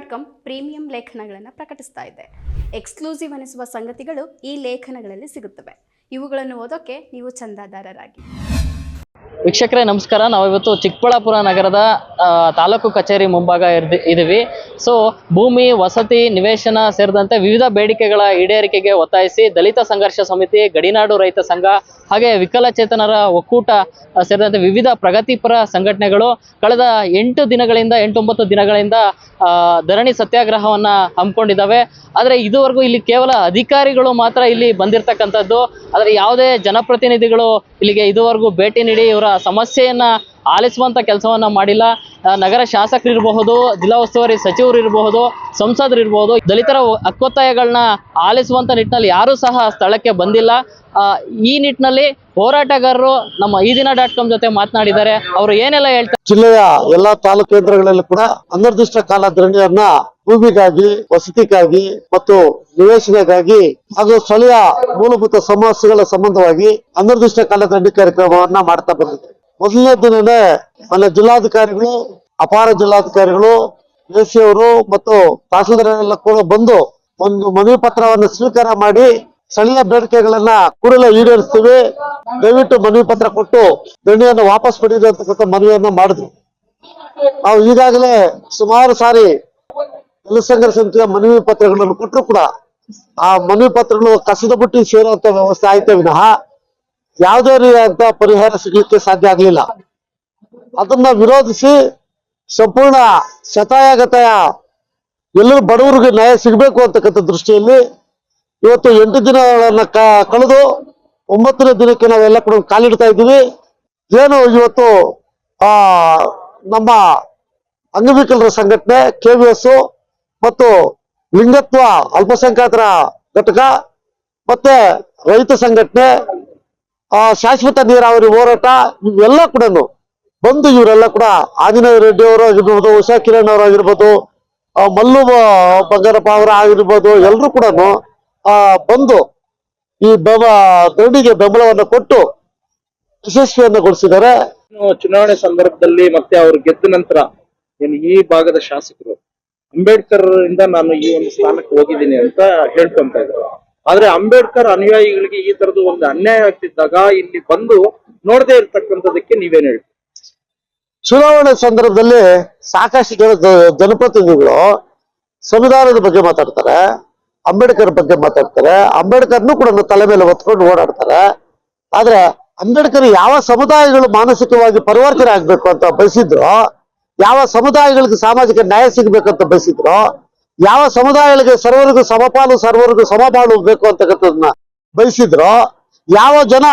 Com premium ಲೇಖನಗಳನ್ನು ಪ್ರಕಟಿಸ್ತಾ ಇದೆ. Exclusive ಅನಿಸುವ ಸಂಗತಿಗಳು ಈ ಲೇಖನಗಳಲ್ಲಿ ಸಿಗುತ್ತವೆ. ಇವುಗಳನ್ನು ಓದೋಕೆ ನೀವು ಚಂದಾದಾರರಾಗಿ. ವೀಕ್ಷಕರೇ, ನಮಸ್ಕಾರ. ನಾವಿವತ್ತು ಚಿಕ್ಕಬಳ್ಳಾಪುರ ನಗರದ ತಾಲೂಕು ಕಚೇರಿ ಮುಂಭಾಗ ಇರ್ದಿ, ಇದೀವಿ. ಸೊ ಭೂಮಿ, ವಸತಿ, ನಿವೇಶನ ಸೇರಿದಂತೆ ವಿವಿಧ ಬೇಡಿಕೆಗಳ ಈಡೇರಿಕೆಗೆ ಒತ್ತಾಯಿಸಿ ದಲಿತ ಸಂಘರ್ಷ ಸಮಿತಿ, ಗಡಿನಾಡು ರೈತ ಸಂಘ ಹಾಗೆ ವಿಕಲಚೇತನರ ಒಕ್ಕೂಟ ಸೇರಿದಂತೆ ವಿವಿಧ ಪ್ರಗತಿಪರ ಸಂಘಟನೆಗಳು ಕಳೆದ ಎಂಟು ದಿನಗಳಿಂದ, ಎಂಟೊಂಬತ್ತು ದಿನಗಳಿಂದ ಧರಣಿ ಸತ್ಯಾಗ್ರಹವನ್ನ ಹಮ್ಮಿಕೊಂಡಿದ್ದಾವೆ. ಆದರೆ ಇದುವರೆಗೂ ಇಲ್ಲಿ ಕೇವಲ ಅಧಿಕಾರಿಗಳು ಮಾತ್ರ ಇಲ್ಲಿ ಬಂದಿರತಕ್ಕಂಥದ್ದು. ಆದರೆ ಯಾವುದೇ ಜನಪ್ರತಿನಿಧಿಗಳು ಇಲ್ಲಿಗೆ ಇದುವರೆಗೂ ಭೇಟಿ ನೀಡಿ ಇವರ ಸಮಸ್ಯೆಯನ್ನ ಆಲಿಸುವಂತ ಕೆಲಸವನ್ನ ಮಾಡಿಲ್ಲ. ನಗರ ಶಾಸಕರಿರಬಹುದು, ಜಿಲ್ಲಾ ಉಸ್ತುವಾರಿ ಸಚಿವರು ಇರಬಹುದು ಸಂಸದರು ಇರಬಹುದು ದಲಿತರ ಹಕ್ಕೊತ್ತಾಯಗಳನ್ನ ಆಲಿಸುವಂತ ನಿಟ್ಟಿನಲ್ಲಿ ಯಾರೂ ಸಹ ಸ್ಥಳಕ್ಕೆ ಬಂದಿಲ್ಲ. ಈ ನಿಟ್ಟಿನಲ್ಲಿ ಹೋರಾಟಗಾರರು ನಮ್ಮ ಈ ದಿನ ಡಾಟ್ ಕಾಮ್ ಜೊತೆ ಮಾತನಾಡಿದ್ದಾರೆ. ಅವರು ಏನೆಲ್ಲ ಹೇಳ್ತಾರೆ ಜಿಲ್ಲೆಯ ಎಲ್ಲಾ ತಾಲೂಕು ಕೇಂದ್ರಗಳಲ್ಲಿ ಕೂಡ ಅನಿರ್ದಿಷ್ಟ ಕಾಲ ಧರಣಿಯನ್ನ ಭೂಮಿಗಾಗಿ, ವಸತಿಗಾಗಿ ಮತ್ತು ನಿವೇಶನಕ್ಕಾಗಿ ಹಾಗೂ ಸ್ಥಳೀಯ ಮೂಲಭೂತ ಸಮಸ್ಯೆಗಳ ಸಂಬಂಧವಾಗಿ ಅನಿರ್ದಿಷ್ಟ ಕಾಲ ಧರಣಿ ಕಾರ್ಯಕ್ರಮವನ್ನ ಮಾಡ್ತಾ ಬಂದಿದೆ. ಮೊದಲನೇ ದಿನವೇ ಮನೆ ಜಿಲ್ಲಾಧಿಕಾರಿಗಳು, ಅಪಾರ ಜಿಲ್ಲಾಧಿಕಾರಿಗಳು ಎಸಿ ಅವರು ಮತ್ತು ತಹಸೀಲ್ದಾರ್ ಕೂಡ ಬಂದು ಒಂದು ಮನವಿ ಪತ್ರವನ್ನು ಸ್ವೀಕಾರ ಮಾಡಿ ಸ್ಥಳೀಯ ಬೇಡಿಕೆಗಳನ್ನ ಕೂಡಲೇ ಈಡೇರಿಸ್ತೀವಿ. ದಯವಿಟ್ಟು ಮನವಿ ಪತ್ರ ಕೊಟ್ಟು ದಣಿಯನ್ನು ವಾಪಸ್ ಪಡೆಯಿರಿ ಅಂತಕ್ಕಂಥ ಮನವಿಯನ್ನ ಮಾಡಿದ್ರು. ನಾವು ಈಗಾಗಲೇ ಸುಮಾರು ಸಾರಿ ಜನಸಂಘ ಸಮಿತಿಯ ಮನವಿ ಪತ್ರಗಳನ್ನು ಕೊಟ್ಟರು ಕೂಡ ಆ ಮನವಿ ಪತ್ರಗಳು ಕಸದ ಬುಟ್ಟಿ ಸೇರುವಂತ ವ್ಯವಸ್ಥೆ ಆಯ್ತೇ ವಿನಃ ಯಾವುದೇ ರೀತಿಯಾದ ಪರಿಹಾರ ಸಿಗ್ಲಿಕ್ಕೆ ಸಾಧ್ಯ ಆಗ್ಲಿಲ್ಲ. ಅದನ್ನ ವಿರೋಧಿಸಿ ಸಂಪೂರ್ಣ ಶತಾಯಗತಾಯ ಎಲ್ಲರೂ ಬಡವರಿಗೆ ನ್ಯಾಯ ಸಿಗಬೇಕು ಅಂತಕ್ಕಂಥ ದೃಷ್ಟಿಯಲ್ಲಿ ಇವತ್ತು ಎಂಟು ದಿನಗಳನ್ನ ಕ- ಕಳೆದು ಒಂಬತ್ತನೇ ದಿನಕ್ಕೆ ನಾವೆಲ್ಲ ಕೂಡ ಕಾಲಿಡ್ತಾ ಇದ್ದೀವಿ. ಏನು ಇವತ್ತು, ಆ, ನಮ್ಮ ಅಂಗವಿಕಲರ ಸಂಘಟನೆ ಕೆವಿಎಸ್ ಮತ್ತು ಲಿಂಗತ್ವ ಅಲ್ಪಸಂಖ್ಯಾತರ ಘಟಕ, ಮತ್ತೆ ರೈತ ಸಂಘಟನೆ ಶಾಶ್ವತ ನೀರಾವರಿ ಹೋರಾಟ ಇವೆಲ್ಲ ಕೂಡ ಬಂದು ಇವರೆಲ್ಲ ಕೂಡ ಆಂಜನೇಯ ರೆಡ್ಡಿ ಅವರು ಆಗಿರ್ಬೋದು ಉಷಾ ಕಿರಣ್ ಅವರು ಆಗಿರ್ಬೋದು ಆ, ಮಲ್ಲು ಬಂಗಾರಪ್ಪ ಅವರ ಆಗಿರ್ಬೋದು ಎಲ್ಲರೂ ಕೂಡ ಆ ಬಂದು ಈ ಬೆಂಬ ಧರಣಿಗೆ ಬೆಂಬಲವನ್ನು ಕೊಟ್ಟು ಯಶಸ್ವಿಯನ್ನುಗೊಳಿಸಿದ್ದಾರೆ ಗೊಳಿಸಿದ್ದಾರೆ ಚುನಾವಣೆ ಸಂದರ್ಭದಲ್ಲಿ ಮತ್ತೆ ಅವರು ಗೆದ್ದ ನಂತರ ಏನು ಈ ಭಾಗದ ಶಾಸಕರು ಅಂಬೇಡ್ಕರ್ ಇಂದ ನಾನು ಈ ಒಂದು ಸ್ಥಾನಕ್ಕೆ ಹೋಗಿದ್ದೀನಿ ಅಂತ ಹೇಳ್ಕೊಂತ ಇದ್ರು ಆದ್ರೆ ಅಂಬೇಡ್ಕರ್ ಅನುಯಾಯಿಗಳಿಗೆ ಈ ತರದ ಒಂದು ಅನ್ಯಾಯ ಆಗ್ತಿದ್ದಾಗ ಇಲ್ಲಿ ಬಂದು ನೋಡದೆ ಇರ್ತಕ್ಕಂಥದಕ್ಕೆ ನೀವೇನ್ ಹೇಳಿ ಚುನಾವಣೆ ಸಂದರ್ಭದಲ್ಲಿ ಸಾಕಷ್ಟು ಜನ ಜನಪ್ರತಿನಿಧಿಗಳು ಸಂವಿಧಾನದ ಬಗ್ಗೆ ಮಾತಾಡ್ತಾರೆ, ಅಂಬೇಡ್ಕರ್ ಬಗ್ಗೆ ಮಾತಾಡ್ತಾರೆ, ಅಂಬೇಡ್ಕರ್ನು ಕೂಡ ತಲೆ ಮೇಲೆ ಹೊತ್ಕೊಂಡು ಓಡಾಡ್ತಾರೆ. ಆದ್ರೆ ಅಂಬೇಡ್ಕರ್ ಯಾವ ಸಮುದಾಯಗಳು ಮಾನಸಿಕವಾಗಿ ಪರಿವರ್ತನೆ ಆಗ್ಬೇಕು ಅಂತ ಬಯಸಿದ್ರು, ಯಾವ ಸಮುದಾಯಗಳಿಗೆ ಸಾಮಾಜಿಕ ನ್ಯಾಯ ಸಿಗ್ಬೇಕಂತ ಬಯಸಿದ್ರು ಯಾವ ಸಮುದಾಯಗಳಿಗೆ ಸರ್ವರಿಗೂ ಸಮಪಾಲು, ಸರ್ವರಿಗೂ ಸಮಬಾಳು ಬೇಕು ಅಂತಕ್ಕಂಥದನ್ನ ಬಯಸಿದ್ರು, ಯಾವ ಜನ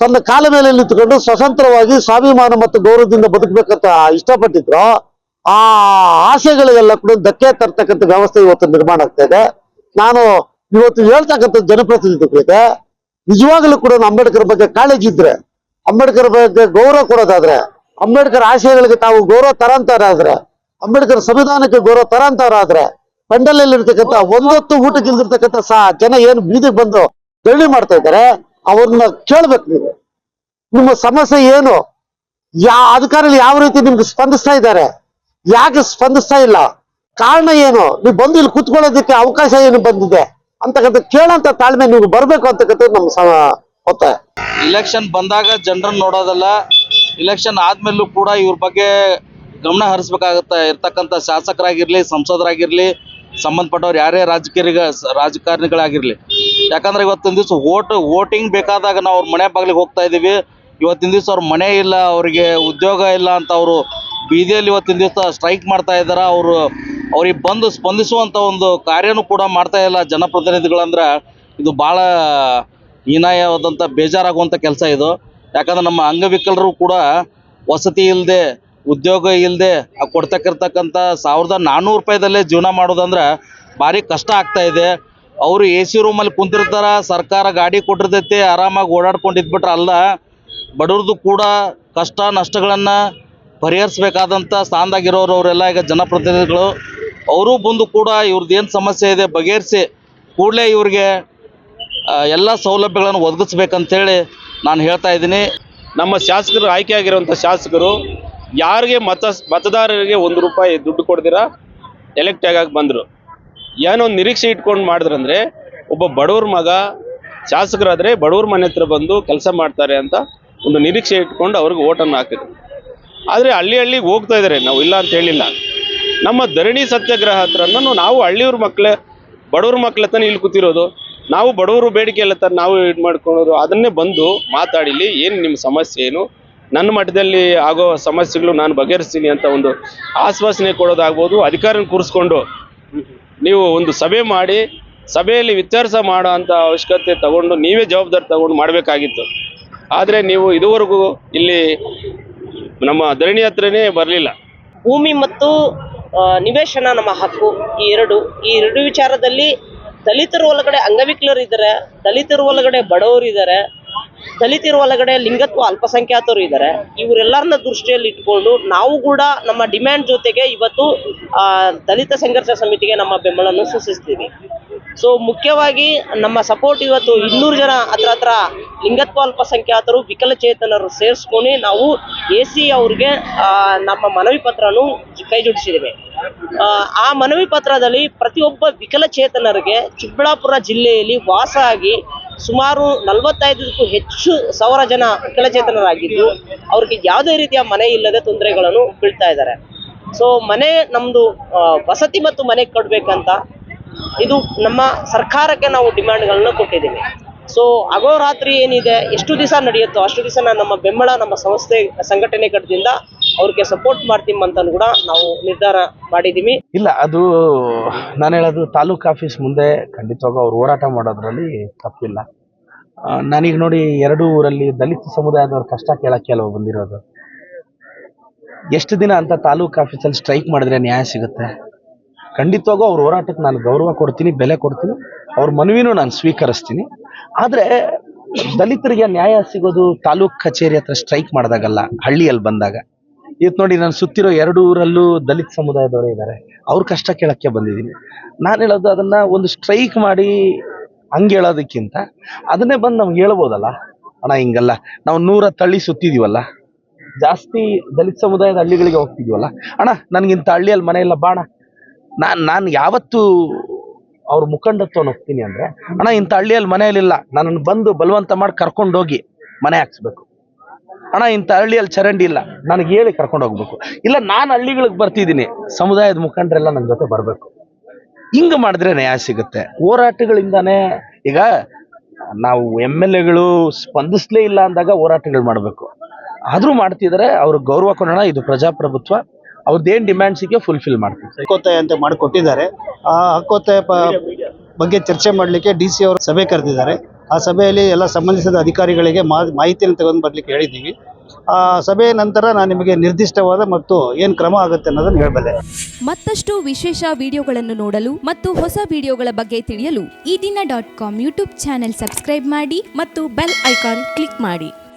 ತನ್ನ ಕಾಲ ಮೇಲೆ ನಿಂತುಕೊಂಡು ಸ್ವತಂತ್ರವಾಗಿ ಸ್ವಾಭಿಮಾನ ಮತ್ತು ಗೌರವದಿಂದ ಬದುಕಬೇಕಂತ ಇಷ್ಟಪಟ್ಟಿದ್ರೋ, ಆ ಆಸೆಗಳಿಗೆಲ್ಲ ಕೂಡ ಧಕ್ಕೆ ತರ್ತಕ್ಕಂಥ ವ್ಯವಸ್ಥೆ ಇವತ್ತು ನಿರ್ಮಾಣ ಆಗ್ತಾ ಇದೆ. ನಾನು ಇವತ್ತು ಹೇಳ್ತಕ್ಕಂಥ ಜನಪ್ರತಿನಿಧಿಗಳಿಗೆ, ನಿಜವಾಗ್ಲೂ ಕೂಡ ಅಂಬೇಡ್ಕರ್ ಬಗ್ಗೆ ಕಾಳಜಿ ಇದ್ರೆ, ಅಂಬೇಡ್ಕರ್ ಬಗ್ಗೆ ಗೌರವ ಕೊಡೋದಾದ್ರೆ, ಅಂಬೇಡ್ಕರ್ ಆಶಯಗಳಿಗೆ ತಾವು ಗೌರವ ತರಂತಾರಾದ್ರೆ, ಅಂಬೇಡ್ಕರ್ ಸಂವಿಧಾನಕ್ಕೆ ಗೌರವ ತರಂತಾರಾದ್ರೆ ಪೆಂಡಲಲ್ಲಿ ಇರ್ತಕ್ಕಂಥ ಒಂದೊತ್ತು ಊಟಕ್ಕೆ ಇಲ್ದಿರ್ತಕ್ಕಂಥ ಸಹ ಜನ ಏನು ಬೀದಿಗೆ ಬಂದು ಬೆಳ್ಳಿ ಮಾಡ್ತಾ ಇದ್ದಾರೆ, ಅವ್ರನ್ನ ಕೇಳ್ಬೇಕು ನೀವು. ನಿಮ್ಮ ಸಮಸ್ಯೆ ಏನು? ಯಾ ಅಧಿಕಾರಿಗಳು ಯಾವ ರೀತಿ ನಿಮ್ಗೆ ಸ್ಪಂದಿಸ್ತಾ ಇದ್ದಾರೆ? ಯಾಕೆ ಸ್ಪಂದಿಸ್ತಾ ಇಲ್ಲ? ಕಾರಣ ಏನು? ನೀವು ಬಂದು ಇಲ್ಲಿ ಕುತ್ಕೊಳ್ಳೋದಕ್ಕೆ ಅವಕಾಶ ಏನು ಬಂದಿದೆ? ಅಂತಕ್ಕಂಥ ಕೇಳಂತ ತಾಳ್ಮೆ ನೀವು ಬರ್ಬೇಕು ಅಂತಕ್ಕಂಥದ್ದು ನಮ್ಮ ಒತ್ತಾಯ. ಇಲೆಕ್ಷನ್ ಬಂದಾಗ ಜನರನ್ನ ನೋಡೋದಲ್ಲ ಇಲೆಕ್ಷನ್ ಆದ್ಮೇಲೂ ಕೂಡ ಇವ್ರ ಬಗ್ಗೆ ಗಮನ ಹರಿಸ್ಬೇಕಾಗತ್ತ, ಇರ್ತಕ್ಕಂಥ ಶಾಸಕರಾಗಿರ್ಲಿ, ಸಂಸದರಾಗಿರ್ಲಿ ಸಂಬಂಧಪಟ್ಟವ್ರು ಯಾರೇ ರಾಜಕೀಯ ರಾಜಕಾರಣಿಗಳಾಗಿರಲಿ. ಯಾಕಂದ್ರೆ ಇವತ್ತಿನ ದಿವಸ ವೋಟ್, ವೋಟಿಂಗ್ ಬೇಕಾದಾಗ ನಾವು ಅವ್ರ ಮನೆ ಬಾಗಿಲಿಗೆ ಹೋಗ್ತಾ ಇದೀವಿ. ಇವತ್ತಿನ ದಿವಸ ಅವ್ರ ಮನೆ ಇಲ್ಲ, ಅವರಿಗೆ ಉದ್ಯೋಗ ಇಲ್ಲ ಅಂತ ಅವರು ಬೀದಿಯಲ್ಲಿ ಇವತ್ತಿನ ದಿವಸ ಸ್ಟ್ರೈಕ್ ಮಾಡ್ತಾ ಇದ್ದಾರೆ ಅವರು ಅವ್ರಿಗೆ ಬಂದು ಸ್ಪಂದಿಸುವಂತ ಒಂದು ಕಾರ್ಯನೂ ಕೂಡ ಮಾಡ್ತಾ ಇಲ್ಲ ಜನಪ್ರತಿನಿಧಿಗಳಂದ್ರೆ. ಇದು ಭಾಳ ಹೀನಾಯವಾದಂಥ ಬೇಜಾರಾಗುವಂಥ ಕೆಲಸ ಇದು. ಯಾಕಂದ್ರೆ ನಮ್ಮ ಅಂಗವಿಕಲರು ಕೂಡ ವಸತಿ ಇಲ್ಲದೆ ಉದ್ಯೋಗ ಇಲ್ಲದೆ ಕೊಡ್ತಕ್ಕಿರ್ತಕ್ಕಂಥ ಸಾವಿರದ ನಾನ್ನೂರು ರೂಪಾಯಿದಲ್ಲೇ ಜೀವನ ಮಾಡೋದಂದ್ರೆ ಭಾರಿ ಕಷ್ಟ ಆಗ್ತಾ ಇದೆ. ಅವರು ಎ ಸಿ ರೂಮಲ್ಲಿ ಕುಂತಿರ್ತಾರೆ, ಸರ್ಕಾರ ಗಾಡಿ ಕೊಟ್ಟಿರ್ತೈತಿ, ಆರಾಮಾಗಿ ಓಡಾಡ್ಕೊಂಡು ಇದ್ಬಿಟ್ರೆ ಅಲ್ಲ ಬಡವ್ರದ್ದು ಕೂಡ ಕಷ್ಟ ನಷ್ಟಗಳನ್ನು ಪರಿಹರಿಸ್ಬೇಕಾದಂಥ ಸ್ಥಾನದಾಗಿರೋರು ಅವರೆಲ್ಲ ಈಗ ಜನಪ್ರತಿನಿಧಿಗಳು. ಅವರು ಬಂದು ಕೂಡ ಇವ್ರದ್ದು ಏನು ಸಮಸ್ಯೆ ಇದೆ ಬಗೆಹರಿಸಿ ಕೂಡಲೇ ಇವ್ರಿಗೆ ಎಲ್ಲ ಸೌಲಭ್ಯಗಳನ್ನು ಒದಗಿಸ್ಬೇಕಂತೇಳಿ ನಾನು ಹೇಳ್ತಾ ಇದ್ದೀನಿ. ನಮ್ಮ ಶಾಸಕರು ಆಯ್ಕೆಯಾಗಿರುವಂಥ ಶಾಸಕರು ಯಾರಿಗೆ ಮತ ಮತದಾರರಿಗೆ ಒಂದು ರೂಪಾಯಿ ದುಡ್ಡು ಕೊಡ್ದಿರಾ ಎಲೆಕ್ಟ್ ಆಗಕ್ಕೆ ಬಂದರು. ಏನೋ ನಿರೀಕ್ಷೆ ಇಟ್ಕೊಂಡು ಮಾಡಿದ್ರಂದ್ರೆ ಒಬ್ಬ ಬಡವ್ರ ಮಗ ಶಾಸಕರಾದರೆ ಬಡವ್ರ ಮನೆ ಹತ್ರ ಬಂದು ಕೆಲಸ ಮಾಡ್ತಾರೆ ಅಂತ ಒಂದು ನಿರೀಕ್ಷೆ ಇಟ್ಕೊಂಡು ಅವ್ರಿಗೆ ಓಟನ್ನು ಹಾಕಿದ್ರು. ಆದರೆ ಹಳ್ಳಿ ಹಳ್ಳಿಗೆ ಹೋಗ್ತಾ ಇದ್ದಾರೆ ನಾವು ಇಲ್ಲ ಅಂತ ಹೇಳಿಲ್ಲ. ನಮ್ಮ ಧರಣಿ ಸತ್ಯಾಗ್ರಹ ಹತ್ರನೂ ನಾವು ಹಳ್ಳಿಯವ್ರ ಮಕ್ಕಳೇ ಬಡವ್ರ ಮಕ್ಳ ತಾನೆ ಇಲ್ಲಿ ಕೂತಿರೋದು. ನಾವು ಬಡವರು ಬೇಡಿಕೆ ಎಲ್ಲ ತಾನೆ ನಾವು ಇದು ಮಾಡ್ಕೊಳೋದು ಅದನ್ನೇ ಬಂದು ಮಾತಾಡಿಲಿ, ಏನು ನಿಮ್ಮ ಸಮಸ್ಯೆ ಏನು? ನನ್ನ ಮಟ್ಟದಲ್ಲಿ ಆಗೋ ಸಮಸ್ಯೆಗಳು ನಾನು ಬಗೆಹರಿಸ್ತೀನಿ ಅಂತ ಒಂದು ಆಶ್ವಾಸನೆ ಕೊಡೋದಾಗ್ಬೋದು, ಅಧಿಕಾರನ ಕೂರಿಸ್ಕೊಂಡು ನೀವು ಒಂದು ಸಭೆ ಮಾಡಿ, ಸಭೆಯಲ್ಲಿ ವಿಚಾರಿಸ ಮಾಡೋ ಅಂತ ಅವಶ್ಯಕತೆ ತಗೊಂಡು ನೀವೇ ಜವಾಬ್ದಾರಿ ತಗೊಂಡು ಮಾಡಬೇಕಾಗಿತ್ತು. ಆದರೆ ನೀವು ಇದುವರೆಗೂ ಇಲ್ಲಿ ನಮ್ಮ ಧರಣಿ ಹತ್ರನೇ ಬರಲಿಲ್ಲ. ಭೂಮಿ ಮತ್ತು ನಿವೇಶನ ನಮ್ಮ ಹಕ್ಕು. ಈ ಎರಡು ಈ ಎರಡು ವಿಚಾರದಲ್ಲಿ ದಲಿತರ ಒಳಗಡೆ ಅಂಗವಿಕಲರು ಇದ್ದಾರೆ ದಲಿತರ ಒಳಗಡೆ ಬಡವರು ಇದ್ದಾರೆ ದಲಿತರ ಒಳಗಡೆ ಲಿಂಗತ್ವ ಅಲ್ಪಸಂಖ್ಯಾತರು ಇದ್ದಾರೆ. ಇವರೆಲ್ಲರನ್ನ ದೃಷ್ಟಿಯಲ್ಲಿ ಇಟ್ಕೊಂಡು ನಾವು ಕೂಡ ನಮ್ಮ ಡಿಮ್ಯಾಂಡ್ ಜೊತೆಗೆ ಇವತ್ತು ದಲಿತ ಸಂಘರ್ಷ ಸಮಿತಿಗೆ ನಮ್ಮ ಬೆಂಬಲವನ್ನು ಸೂಚಿಸ್ತೀವಿ. ಸೊ ಮುಖ್ಯವಾಗಿ ನಮ್ಮ ಸಪೋರ್ಟ್ ಇವತ್ತು ಇನ್ನೂರು ಜನ ಹತ್ರ ಹತ್ರ ಲಿಂಗತ್ವ ಅಲ್ಪಸಂಖ್ಯಾತರು, ವಿಕಲಚೇತನರು ಸೇರಿಸ್ಕೊಂಡು ನಾವು ಎ ಸಿ ಅವ್ರಿಗೆ ನಮ್ಮ ಮನವಿ ಪತ್ರನು ಕೈ ಜೋಡಿಸಿದ್ದೇವೆ. ಆ ಮನವಿ ಪತ್ರದಲ್ಲಿ ಪ್ರತಿಯೊಬ್ಬ ವಿಕಲಚೇತನರಿಗೆ ಚಿಕ್ಕಬಳ್ಳಾಪುರ ಜಿಲ್ಲೆಯಲ್ಲಿ ವಾಸ ಆಗಿ ಸುಮಾರು ನಲವತ್ತೈದಕ್ಕೂ ಹೆಚ್ಚು ಸಾವಿರ ಜನ ವಿಕಲಚೇತನರಾಗಿದ್ದು ಅವ್ರಿಗೆ ಯಾವುದೇ ರೀತಿಯ ಮನೆ ಇಲ್ಲದೆ ತೊಂದರೆಗಳನ್ನು ಬೀಳ್ತಾ ಇದ್ದಾರೆ. ಸೊ ಮನೆ ನಮ್ಮದು ವಸತಿ ಮತ್ತು ಮನೆ ಕೊಡ್ಬೇಕಂತ ಇದು ನಮ್ಮ ಸರ್ಕಾರಕ್ಕೆ ನಾವು ಡಿಮ್ಯಾಂಡ್ಗಳನ್ನ ಕೊಟ್ಟಿದ್ದೀವಿ. ಸೊ ಅಗೋರಾತ್ರಿ ಏನಿದೆ, ಎಷ್ಟು ದಿವಸ ನಡೆಯುತ್ತೋ ಅಷ್ಟು ದಿವಸ ನಮ್ಮ ಬೆಂಬಲ, ನಮ್ಮ ಸಂಸ್ಥೆ, ಸಂಘಟನೆ ಕಡೆಯಿಂದ ಅವ್ರಿಗೆ ಸಪೋರ್ಟ್ ಮಾಡ್ತೀವಿ ಅಂತ ಕೂಡ ನಾವು ನಿರ್ಧಾರ ಮಾಡಿದ್ದೀವಿ. ಇಲ್ಲ, ಅದು ನಾನು ಹೇಳೋದು ತಾಲೂಕ್ ಆಫೀಸ್ ಮುಂದೆ ಖಂಡಿತವಾಗ ಅವ್ರು ಹೋರಾಟ ಮಾಡೋದ್ರಲ್ಲಿ ತಪ್ಪಿಲ್ಲ. ನಾನೀಗ ನೋಡಿ ಎರಡು ಊರಲ್ಲಿ ದಲಿತ ಸಮುದಾಯದವ್ರ ಕಷ್ಟ ಕೇಳಕ್ಕೆ ಅಲ್ವ ಬಂದಿರೋದು. ಎಷ್ಟು ದಿನ ಅಂತ ತಾಲೂಕ್ ಆಫೀಸಲ್ಲಿ ಸ್ಟ್ರೈಕ್ ಮಾಡಿದ್ರೆ ನ್ಯಾಯ ಸಿಗುತ್ತೆ. ಖಂಡಿತವಾಗೂ ಅವ್ರ ಹೋರಾಟಕ್ಕೆ ನಾನು ಗೌರವ ಕೊಡ್ತೀನಿ, ಬೆಲೆ ಕೊಡ್ತೀನಿ. ಅವ್ರ ಮನವಿನೂ ನಾನು ಸ್ವೀಕರಿಸ್ತೀನಿ. ಆದರೆ ದಲಿತರಿಗೆ ನ್ಯಾಯ ಸಿಗೋದು ತಾಲೂಕ್ ಕಚೇರಿ ಹತ್ರ ಸ್ಟ್ರೈಕ್ ಮಾಡಿದಾಗಲ್ಲ, ಹಳ್ಳಿಯಲ್ಲಿ ಬಂದಾಗ. ಇವತ್ತು ನೋಡಿ ನಾನು ಸುತ್ತಿರೋ ಎರಡು ಊರಲ್ಲೂ ದಲಿತ ಸಮುದಾಯದವರೇ ಇದ್ದಾರೆ ಅವ್ರ ಕಷ್ಟ ಕೇಳಕ್ಕೆ ಬಂದಿದ್ದೀನಿ ನಾನು ಹೇಳೋದು ಅದನ್ನ ಒಂದು ಸ್ಟ್ರೈಕ್ ಮಾಡಿ ಹಂಗೆ ಹೇಳೋದಕ್ಕಿಂತ ಅದನ್ನೇ ಬಂದು ನಮ್ಗೆ ಹೇಳ್ಬೋದಲ್ಲ? ಅಣ್ಣ, ಹಿಂಗಲ್ಲ. ನಾವು ನೂರ ತಳ್ಳಿ ಸುತ್ತಿದೀವಲ್ಲ? ಜಾಸ್ತಿ ದಲಿತ ಸಮುದಾಯದ ಹಳ್ಳಿಗಳಿಗೆ ಹೋಗ್ತಿದೀವಲ್ಲ? ಅಣ್ಣ, ನನಗಿಂತ ಹಳ್ಳಿಯಲ್ಲಿ ಮನೆ ಇಲ್ಲ ಬಾಣ. ನಾನು ನಾನು ಯಾವತ್ತು ಅವ್ರ ಮುಖಂಡತ್ವನ ಹೋಗ್ತೀನಿ ಅಂದ್ರೆ, ಅಣ್ಣ, ಇಂಥ ಹಳ್ಳಿಯಲ್ಲಿ ಮನೆಯಲ್ಲಿಲ್ಲ ನನ್ನನ್ನು ಬಂದು ಬಲವಂತ ಮಾಡಿ ಕರ್ಕೊಂಡೋಗಿ ಮನೆ ಹಾಕ್ಸ್ಬೇಕು. ಅಣ್ಣ, ಇಂಥ ಹಳ್ಳಿಯಲ್ಲಿ ಚರಂಡಿ ಇಲ್ಲ. ನನಗೆ ಹೇಳಿ ಕರ್ಕೊಂಡು ಹೋಗ್ಬೇಕು. ಇಲ್ಲ, ನಾನು ಹಳ್ಳಿಗಳಿಗೆ ಬರ್ತಿದ್ದೀನಿ. ಸಮುದಾಯದ ಮುಖಂಡರೆಲ್ಲ ನನ್ನ ಜೊತೆ ಬರಬೇಕು. ಹಿಂಗೆ ಮಾಡಿದ್ರೆ ನ್ಯಾಯ ಸಿಗುತ್ತೆ. ಹೋರಾಟಗಳಿಂದಾನೇ ಈಗ ನಾವು ಎಂ ಎಲ್ ಎಗಳು ಸ್ಪಂದಿಸ್ಲೇ ಇಲ್ಲ ಅಂದಾಗ ಹೋರಾಟಗಳು ಮಾಡಬೇಕು. ಆದರೂ ಮಾಡ್ತಿದ್ದಾರೆ ಅವ್ರಿಗೆ ಗೌರವ ಕೊಡೋಣ. ಇದು ಪ್ರಜಾಪ್ರಭುತ್ವ. ಅವ್ರದ್ದೇನು ಡಿಮ್ಯಾಂಡ್ಸ್ ಇದೆಯೋ ಫುಲ್ಫಿಲ್ ಮಾಡ್ತೀವಿ. ಹಕ್ಕೋತೆ ಅಂತ ಮಾಡಿಕೊಟ್ಟಿದ್ದಾರೆ. ಆ ಹಕ್ಕೋತೆ ಪ- ಬಗ್ಗೆ ಚರ್ಚೆ ಮಾಡಲಿಕ್ಕೆ ಡಿ ಸಿ ಅವರು ಸಭೆ ಕರೆದಿದ್ದಾರೆ. ಆ ಸಭೆಯಲ್ಲಿ ಎಲ್ಲ ಸಂಬಂಧಿಸಿದ ಅಧಿಕಾರಿಗಳಿಗೆ ಮಾ- ಮಾಹಿತಿಯನ್ನು ತಗೊಂಡು ಬರಲಿಕ್ಕೆ ಹೇಳಿದ್ದೀವಿ. ಆ ಸಭೆಯ ನಂತರ ನಾನು ನಿಮಗೆ ನಿರ್ದಿಷ್ಟವಾದ ಮತ್ತು ಏನು ಕ್ರಮ ಆಗುತ್ತೆ ಅನ್ನೋದನ್ನು ಹೇಳಬಲ್ಲೆ. ಮತ್ತಷ್ಟು ವಿಶೇಷ ವಿಡಿಯೋಗಳನ್ನು ನೋಡಲು ಮತ್ತು ಹೊಸ ವಿಡಿಯೋಗಳ ಬಗ್ಗೆ ತಿಳಿಯಲು Ee Dina dot com YouTube channel subscribe ಮಾಡಿ ಮತ್ತು ಬೆಲ್ ಐಕಾನ್ ಕ್ಲಿಕ್ ಮಾಡಿ.